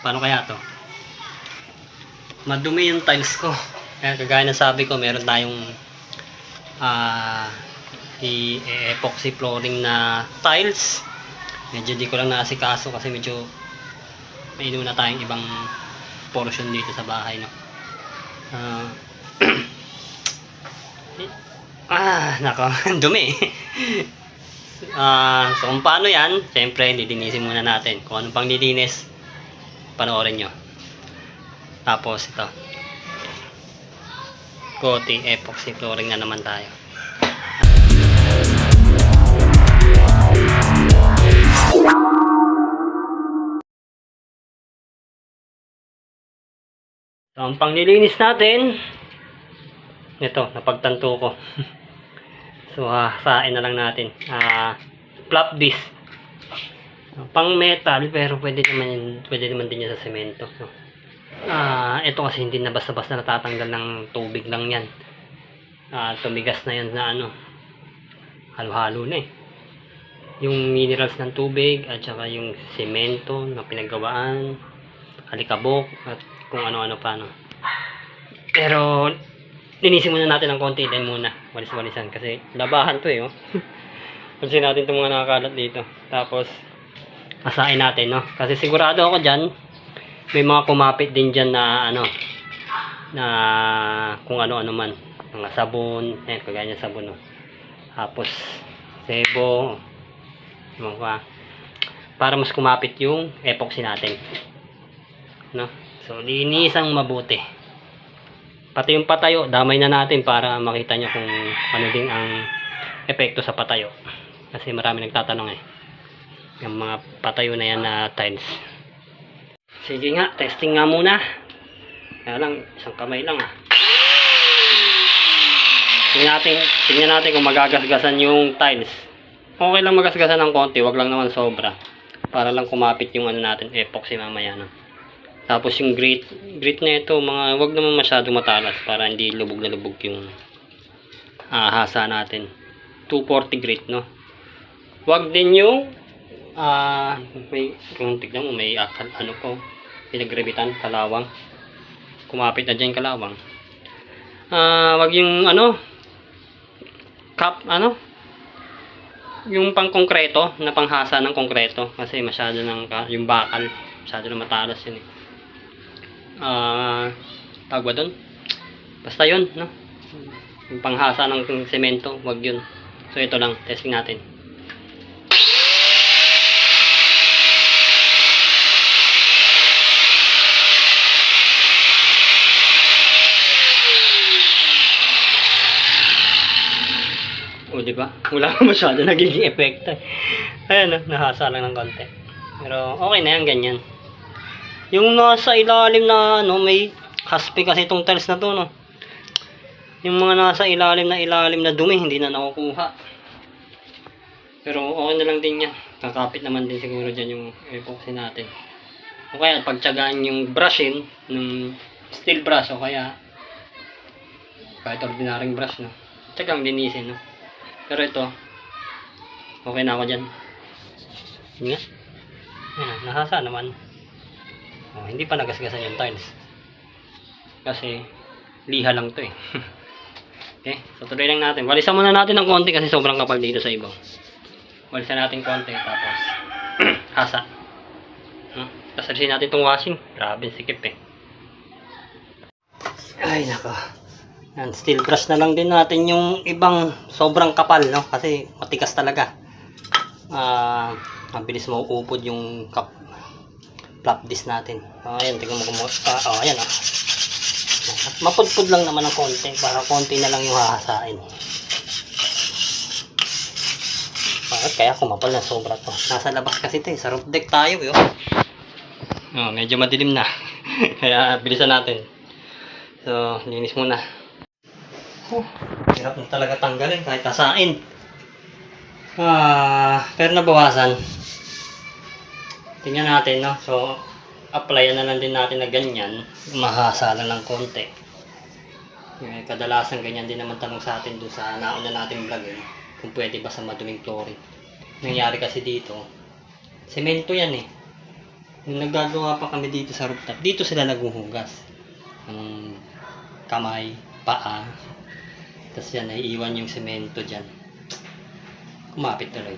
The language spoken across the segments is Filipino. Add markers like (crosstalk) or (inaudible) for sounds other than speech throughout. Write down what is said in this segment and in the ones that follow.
Paano kaya to? Madumi yung tiles ko. (laughs) Kaya kagaya ng sabi ko, meron tayong ah i-epoxy flooring na tiles. Medyo di ko lang naasikaso kasi medyo may inuna tayong ibang portion dito sa bahay. No? Ah, (clears throat) ah, nako, (laughs) dumi. Ah, so kung paano yan, siyempre, lilinisin muna natin. Kung anong pang lilinis, panoorin nyo. Tapos ito. Coating epoxy flooring na naman tayo. So, ang panglilinis natin, ito, napagtanto ko. (laughs) so, hasain na lang natin. Ah, flap disc. Pang metal, pero pwede naman, pwede naman din yan sa semento. No? Ah, ito kasi hindi na basta-basta natatanggal ng tubig lang yan. Ah, tumigas na yan na ano, halo-halo na eh. Yung minerals ng tubig at saka yung semento na pinagawaan, alikabok at kung ano-ano pa no. Pero linisin muna natin ng konti din muna. Walis-walisan kasi labahan to eh. Oh. (laughs) Pansin natin itong mga nakakalat dito. Tapos asain natin no. Kasi sigurado ako dyan may mga kumapit din dyan na ano na kung ano-ano man. Mga sabon. Ayan, kagaya niya sabon no. Tapos sebo. Mga para mas kumapit yung epoxy natin. No? So, linisang mabuti. Pati yung patayo, damay na natin para makita nyo kung ano din ang epekto sa patayo. Kasi marami nagtatanong eh. Yung mga patayo na yan na tiles. Sige nga, testing nga muna. Kaya lang, isang kamay lang ah. Tingnan natin, tingnan natin kung magagasgasan yung tiles. Okay lang magasgasan ng konti, wag lang naman sobra. Para lang kumapit yung ano natin, epoxy mamaya no. Tapos yung grit, grit na ito, mga wag naman masyado matalas para hindi lubog na lubog yung ahasa natin. 240 grit, no? Wag din yung ah may kung tignan mo may akal ano ko pinagrebitan kalawang. Kumapit na dyan kalawang. Ah wag yung ano cup ano yung pang konkreto na panghasa ng konkreto kasi masyado ng yung bakal masyado na matalas yun eh. Ah tawag ba doon basta yun no? Yung panghasa ng semento wag yun. So ito lang testing natin O, di ba? Wala ka masyado nagiging epekto. Ayan, no? nahasa lang ng konti. Pero, okay na yan, ganyan. Yung nasa ilalim na, ano, may haspi kasi itong tiles na to, no? Yung mga nasa ilalim na ilalim na dumi, hindi na nakukuha. Pero, okay na lang din yan. Kakapit naman din siguro dyan yung epoxy natin. O kaya, pagtsagaan yung brushin, ng steel brush, o kaya, kahit ordinaryong brush, no? Tsagang linisin, no? Pero ito, okay na ako dyan. Yun nga. Ayan, nahasa naman. Oh, hindi pa nagasgasan yung tiles. Kasi, liha lang to eh. (laughs) okay, so tuloy lang natin. Walisan muna natin ng konti kasi sobrang kapal dito sa ibaw. Walisan natin konti, tapos, (clears throat) hasa. Hmm? Tapos alisin natin itong washing. Grabe, sikip eh. Ay, nako. Yan, steel brush na lang din natin yung ibang sobrang kapal, no? Kasi matigas talaga. Ah, mabilis mauupod yung kap flap disc natin. Oh, ayan, tingnan mo kung ah, oh, ayan, oh. At mapudpud lang naman ng konti para konti na lang yung hahasain. Bakit kaya kumapal na sobra to? Nasa labas kasi ito eh. Sa roof deck tayo eh. Oh, medyo madilim na. (laughs) kaya bilisan natin. So, linis muna. Oh, hirap na talaga tanggalin kahit asain. Ah, pero nabawasan. Tingnan natin, no? So, applyan na lang din natin na ganyan. Mahasa lang ng konti. Eh, kadalasan ganyan din naman tanong sa atin doon sa nauna natin vlog eh. Kung pwede ba sa maduming flooring. Nangyari kasi dito, semento yan eh. Nung naggagawa pa kami dito sa rooftop, dito sila naghuhugas. Ng kamay, paa. Tapos yan, naiiwan yung semento dyan. Kumapit tuloy.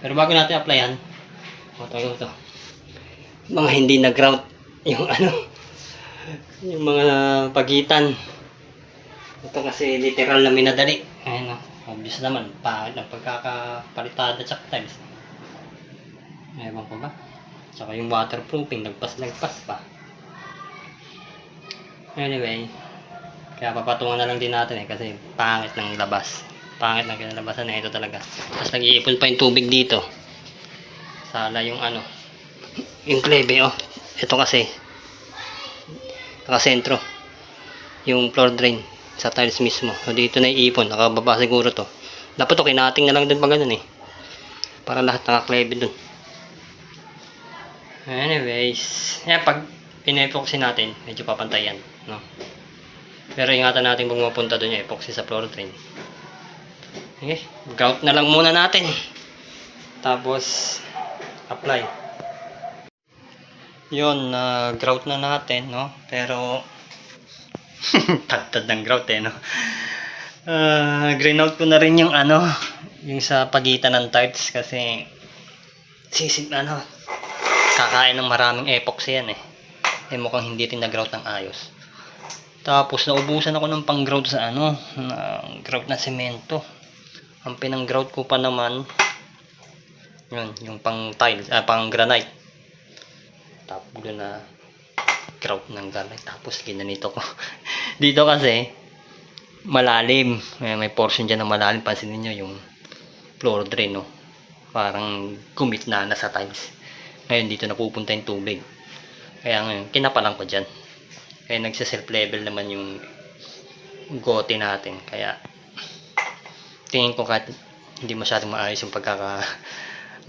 Pero bago natin applyan, matawag ito. Mga hindi nag-grout yung (laughs) ano, yung mga pagitan. Ito kasi literal na minadali. Ayun o. Obvious naman. Pangit ng pagkakapalitada tsaka tiles. Ewan ko ba? Tsaka yung waterproofing. Lagpas-lagpas pa. Anyway. Kaya papatungan na lang din natin eh. Kasi pangit ng labas. Pangit ng kinalabasan na ito talaga. Tapos nag-iipon pa yung tubig dito. Sala yung ano. Yung klebe oh. Ito kasi. Nakasentro. Yung floor drain sa tiles mismo. So dito na iipon, nakababa siguro to. Dapat to kinating na lang dun pag ganun eh. Para lahat nakaklebe dun. Anyways, yan pag pinepoxy natin, medyo papantay yan, no? Pero ingatan natin kung mapunta dun yung epoxy sa floor drain. Okay, grout na lang muna natin. Tapos, apply. Yun, na grout na natin, no? Pero, (laughs) Tagtad ng grout eh, no? Ah, green out ko na rin yung ano, yung sa pagitan ng tiles kasi sisig ano, kakain ng maraming epoxy yan eh. Eh mukhang hindi rin na-grout ng ayos. Tapos naubusan ako ng pang-grout sa ano, na grout na semento. Ang pinang-grout ko pa naman, yun, yung pang tiles, ah, pang granite. Tapos na grout ng granite. Tapos ginanito ko. (laughs) Dito kasi, malalim. May, may portion dyan na malalim. Pansinin nyo yung floor drain, no? Parang gumitna na sa tiles. Ngayon, dito napupunta yung tubig. Kaya ngayon, kinapalan ko dyan. Kaya nagsa-self level naman yung gote natin. Kaya, tingin ko kahit hindi masyadong maayos yung pagkaka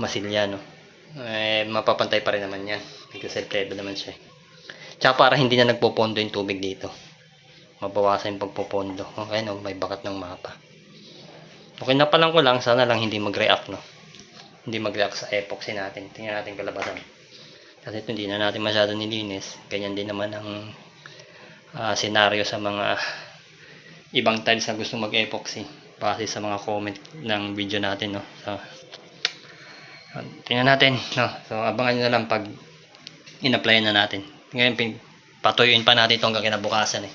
masilya, no? Eh, mapapantay pa rin naman yan. Nagsa-self level naman siya. Tsaka para hindi na nagpopondo yung tubig dito mabawasan yung pagpopondo. Okay, no? May bakat ng mapa. Okay na pa lang ko lang. Sana lang hindi mag-react, no? Hindi mag-react sa epoxy natin. Tingnan natin kalabasan. Kasi ito hindi na natin masyado nilinis. Ganyan din naman ang ah, senaryo sa mga ibang tiles na gusto mag-epoxy. Base sa mga comment ng video natin, no? So, tingnan natin, no? So, abangan nyo na lang pag in-apply na natin. Ngayon, patuyuin pa natin ito hanggang kinabukasan, eh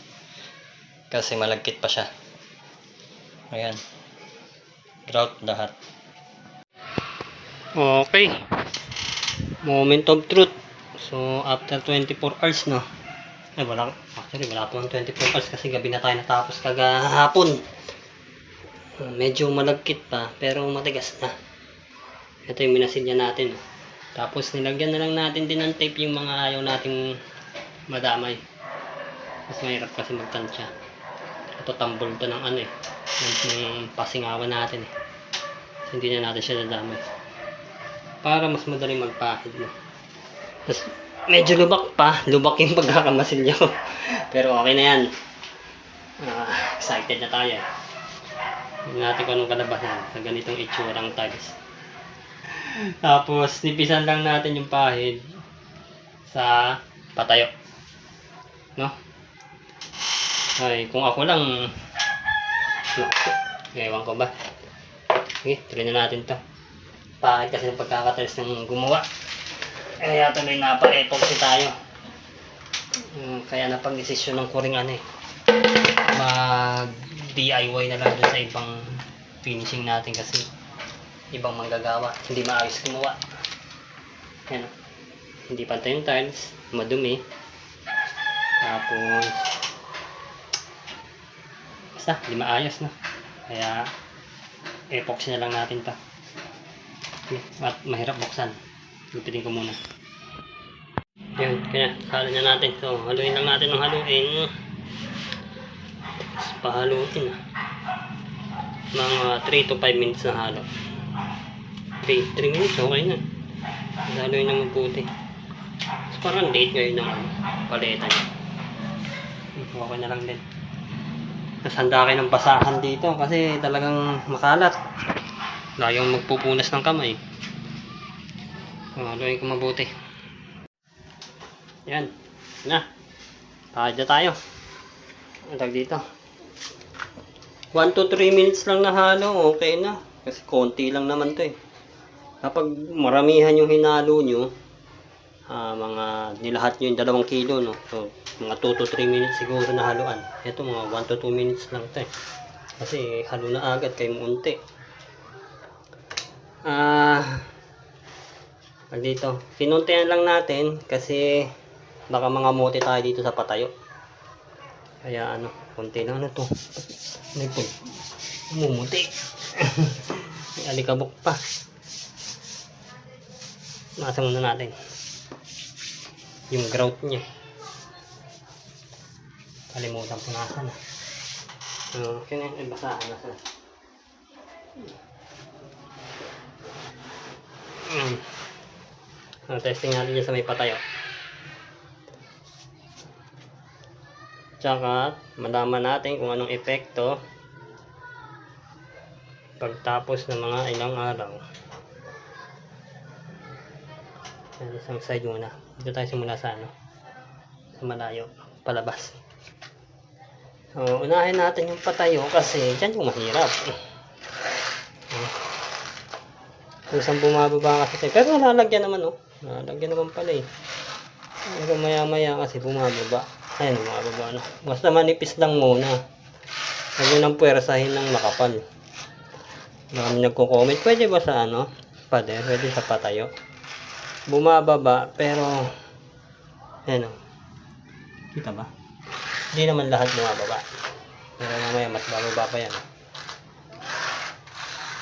kasi malagkit pa siya ayan drought lahat okay moment of truth so after 24 hours no ay wala actually wala pa ng 24 hours kasi gabi na tayo natapos kagahapon. Medyo malagkit pa pero matigas na. Ito yung minasilya natin. Tapos nilagyan na lang natin din ng tape yung mga ayaw nating madamay. Mas mahirap kasi magtansya. Ito tambol to ng ano eh. Ng, ng pasingawan natin eh. So, hindi na natin siya nadamay. Para mas madaling magpahid no? Tapos, medyo lubak pa. Lubak yung (laughs) pagkakamasilya ko pero okay na yan. Ah, excited na tayo. Hindi natin kung anong kalabasan sa ganitong itsurang tiles tapos nipisan lang natin yung pahid sa patayo. No? Ay, kung ako lang, ewan ko ba. Sige, tuloy na natin to. Pahit kasi ng pagkakatalis ng gumawa. Kaya tuloy na pa epoxy tayo. Mm, kaya napag-desisyon ng kuring ano eh. Mag DIY na lang dun sa ibang finishing natin kasi ibang manggagawa. Hindi maayos gumawa. Yan. Hindi pantay yung tiles. Madumi. Tapos basta hindi maayos na kaya epoxy na lang natin to at mahirap buksan lupitin ko muna. Yun kaya sala na natin. So haluin lang natin ng haluin. Tapos pahaluin na mga 3 to 5 minutes na halo. 3, 3 minutes okay na. Haluin na mabuti. So, parang late ngayon ng ano, paleta niya. Okay na lang din. Nasanda kayo ng basahan dito kasi talagang makalat. Layong magpupunas ng kamay. Haluin ko mabuti. Yan. Na. Tayo. Ang tag dito. 1 to 3 minutes lang na halo, okay na. Kasi konti lang naman to eh. Kapag maramihan yung hinalo nyo, ah, mga nilahat nyo yung dalawang kilo, no? So, mga 2 to 3 minutes siguro na haluan. Ito, mga 1 to 2 minutes lang to eh. Kasi halo na agad kay munti. Ah, pag dito, kinuntihan lang natin kasi baka mga mote tayo dito sa patayo. Kaya ano, konti lang na to. Ano po? Mumuti. (laughs) May alikabok pa. Nasa muna natin. Yung growth niya. Kalimutan ko nasa na. Okay na yun. Basahan na sa. Mm. Ah, testing natin dyan sa may patayo. Tsaka, malaman natin kung anong epekto pagtapos ng mga ilang araw. Yan, isang side muna. Dito tayo simula sa ano? Sa malayo. Palabas. So, unahin natin yung patayo kasi dyan yung mahirap. Minsan bumababa kasi. Pero nalalagyan naman oh. Nalalagyan naman pala eh. Pero maya maya kasi bumababa. Ayan, bumababa na. Basta manipis lang muna. Huwag nyo nang puwersahin ng makapal. Marami nagko-comment. Pwede ba sa ano? Pwede. Pwede sa patayo. Bumababa. Pero, ayan oh. Kita ba? Hindi naman lahat bumababa. Pero mamaya mas bababa pa yan.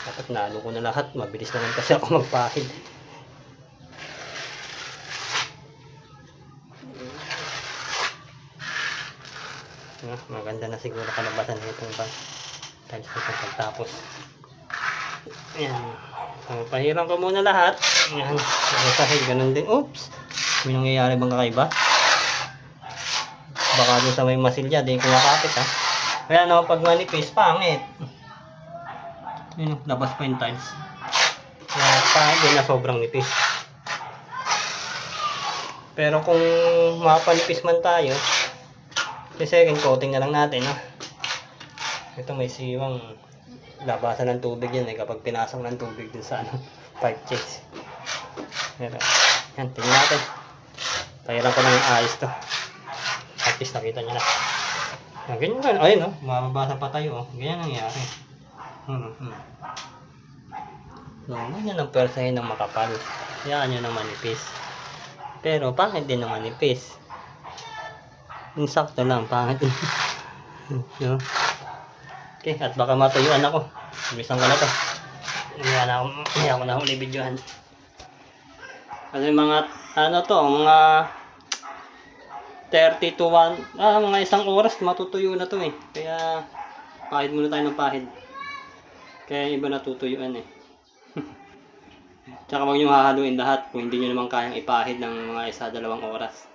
Dapat nalo ko na lahat. Mabilis naman kasi ako magpahid. Ah, maganda na siguro kalabasan nitong pag tiles nitong pagtapos. Ayan. So, pahiram ko muna lahat. Ayan. Masahid, ganun din. Oops! May nangyayari bang kakaiba? Baka doon sa may masilya, di ko makapit ha. Kaya no, pag manipis, pangit. Yun, labas pa yung tiles. Kaya pangit din na sobrang nipis. Pero kung mapanipis man tayo, si second coating na lang natin, ha. Ito may siwang labasan ng tubig yan eh kapag pinasok ng tubig dun sa ano, (laughs) pipe chase. Pero, yan, tingnan natin. Pahiram ko ng ayos to. At least nakita niya na. Yan, ganyan ganyan. Ayun oh, mababa sa patayo oh. Ganyan nangyari. Hmm, hmm. So, ganyan ang persahin ng makapal. Yan yun ang manipis. Pero, pangit din ang manipis. Yung sakto lang, pangit so, okay, at baka matuyuan ako. Bilisan ko na to. Hindi na ako, hindi ako na huli videohan. Kasi mga, ano to, mga 30 to 1, ah, mga isang oras matutuyo na to eh. Kaya, pahid muna tayo ng pahid. Kaya iba natutuyuan eh. (laughs) Tsaka huwag nyo hahaluin lahat kung hindi nyo naman kayang ipahid ng mga isa dalawang oras.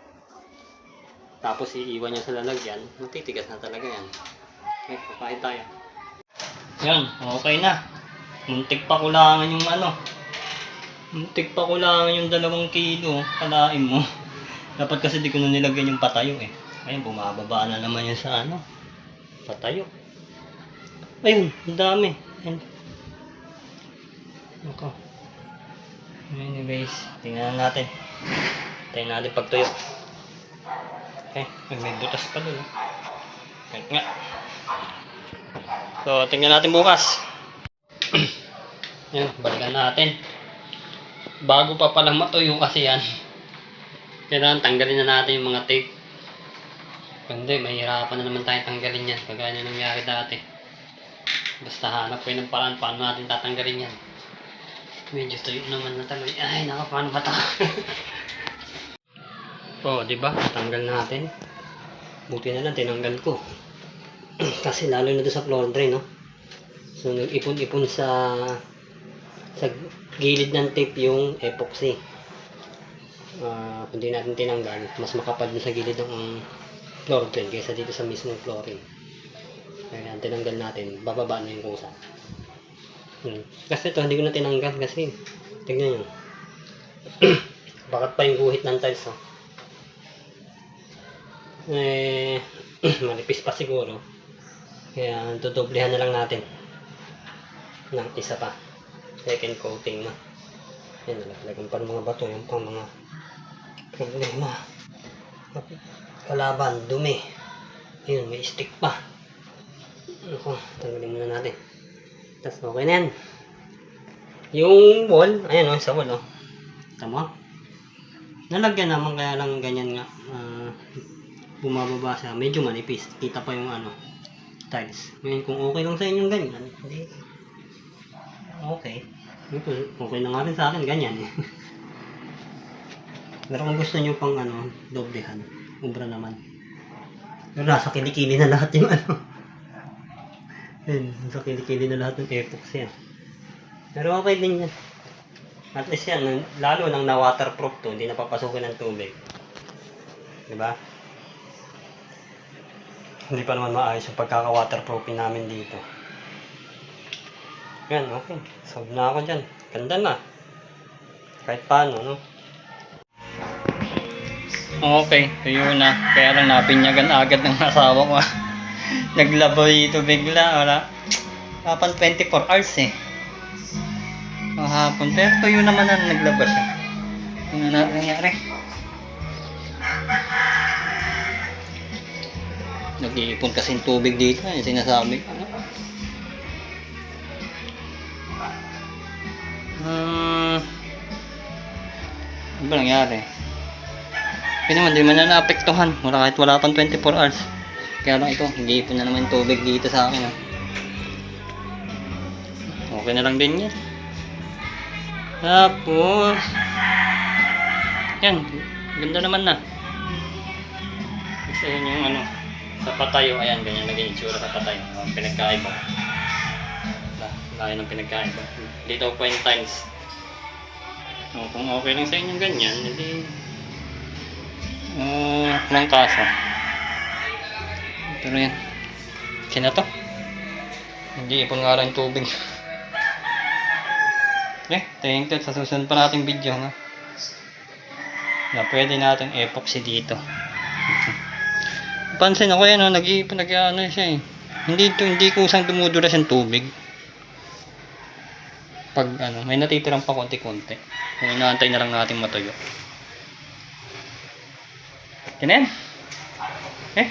Tapos iiwan nyo sa lalagyan, matitigas na talaga yan. Okay, papahid tayo. Yan, okay na. Muntik pa kulangan yung ano. Muntik pa kulangan yung dalawang kilo. Kalain mo. (laughs) Dapat kasi di ko na nilagyan yung patayo eh. Ayun, bumababa na naman yan sa ano. Patayo. Ayun, ang dami. Ayun. Ako. Anyways, tingnan natin. Tingnan natin pagtuyo. Okay, may butas pa dun. Kahit nga. So, tingnan natin bukas. (clears throat) Yan, balikan natin. Bago pa palang matuyo kasi yan. Kailangan tanggalin na natin yung mga tape. Kundi, mahirapan na naman tayo tanggalin yan. Kagaya na nangyari dati. Basta hanap ko ng paraan paano natin tatanggalin yan. Medyo tuyo naman na taloy. Ay, naka, paano ba ito? (laughs) Oo, di ba? Tanggal natin. Buti na lang, tinanggal ko. (clears throat) Kasi lalo na doon sa drain, no? So, nag-ipon-ipon sa sa gilid ng tape yung epoxy. Ah, kung di natin tinanggal, mas makapal sa gilid ng floor drain kaysa dito sa mismong flooring. Kaya tinanggal natin, bababa na yung kusa. Hmm. Kasi ito, hindi ko na tinanggal kasi tignan nyo. (clears throat) Bakat pa yung guhit ng tiles, oh. Eh, (clears throat) manipis pa siguro. Kaya dudoblehan na lang natin ng isa pa. Second coating na. Yan, nalaglagan pa ng mga bato. Yung pang mga problema. Kalaban, dumi. Yun, may stick pa. Ako, tanggalin muna natin. Tapos okay na yan. Yung wall, ayan o, sa wall o. Tama? Nalagyan naman kaya lang ganyan nga. ah, bumababa siya. Medyo manipis. Kita pa yung ano, tiles. Ngayon kung okay lang sa inyo ganyan, hindi. Okay. Okay na nga rin sa akin, ganyan eh. (laughs) Pero kung gusto nyo pang ano, doblehan, ubra naman. Pero nasa kilikili na lahat yung ano. (laughs) Yun, nasa kilikili na lahat ng epoxy yan. Pero okay din yan. At least yan, lalo nang na-waterproof to, hindi napapasukin ng tubig. Diba? Hindi pa naman maayos yung pagkaka-waterproofing namin dito. Yan, okay. Solve na ako dyan. Ganda na. Kahit paano, no? Okay, tuyo na. Kaya lang napinyagan agad ng asawa ko. (laughs) Naglabo dito bigla. Wala. Kapan 24 hours eh. Kahapon. Pero tuyo naman na naglaba siya. Ano na nangyari? Nag-iipon kasing tubig dito. Yung sinasabi ko. Hmm. Ano ba nangyari? Kaya naman, di man na naapektuhan. Wala kahit wala pang 24 hours. Kaya lang ito, nag-iipon na naman tubig dito sa akin. ah. Okay na lang din yan. Tapos, yan, ganda naman na. Kasi yun yung ano, sa patayo, ayan, ganyan naging itsura sa patayo. Oh, pinagkaiba. La- Layo ng pinagkaiba. Dito po yung times. So, kung okay lang sa inyo ganyan, hindi uh, walang kaso. Pero yan. Okay na to. Hindi ipon nga lang tubig. (laughs) Okay, thank you. Sa susunod pa nating video nga. Na pwede natin epoxy dito. (laughs) Pansin ako yan, oh, nag-iipon, nag-ano siya eh. Hindi, to, hindi kusang dumudulas yung tubig. Pag ano, may natitirang pa konti-konti. Kung inaantay na lang natin matuyo. Ganyan. Eh,